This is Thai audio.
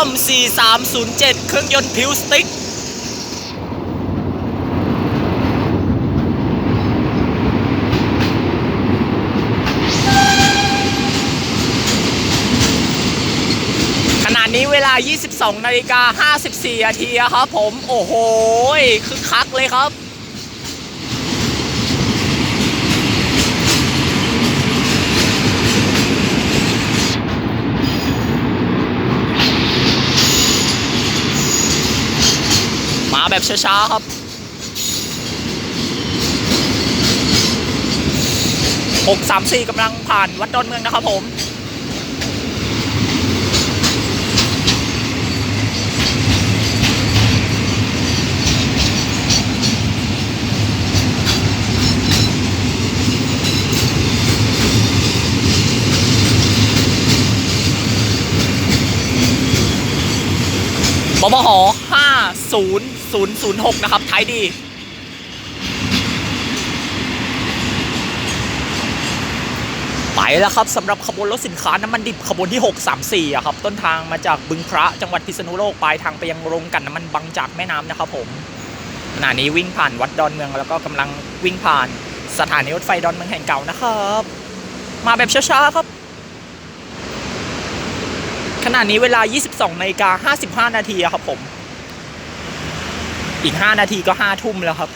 4307 เครื่องยนต์พิวสติ๊กขณะนี้เวลา 22 นาฬิกา 54 นาทีครับผม โอ้โหคึกคักเลยครับ มาแบบช้าๆครับ634กำลังผ่านวัดดอนเมืองนะครับผม บมห5006 นะครับไทยดี ไปแล้วครับสำหรับขบวนรถสินค้าน้ำมันดิบขบวนที่ 634อะครับ ต้นทางมาจากบึงพระจังหวัดพิษณุโลกปลายทางไปยังโรงกันน้ำมันบางจากแม่น้ำนะครับผมขณะนี้วิ่งผ่านวัดดอนเมืองแล้วก็กำลังวิ่งผ่านสถานีรถไฟดอนเมืองแห่งเก่านะครับ มาแบบช้าๆครับ ณะนี้เวลา 22นาฬิกา55 นาทีอะครับผม อีก 5 นาทีก็ 5 ทุ่มแล้วครับ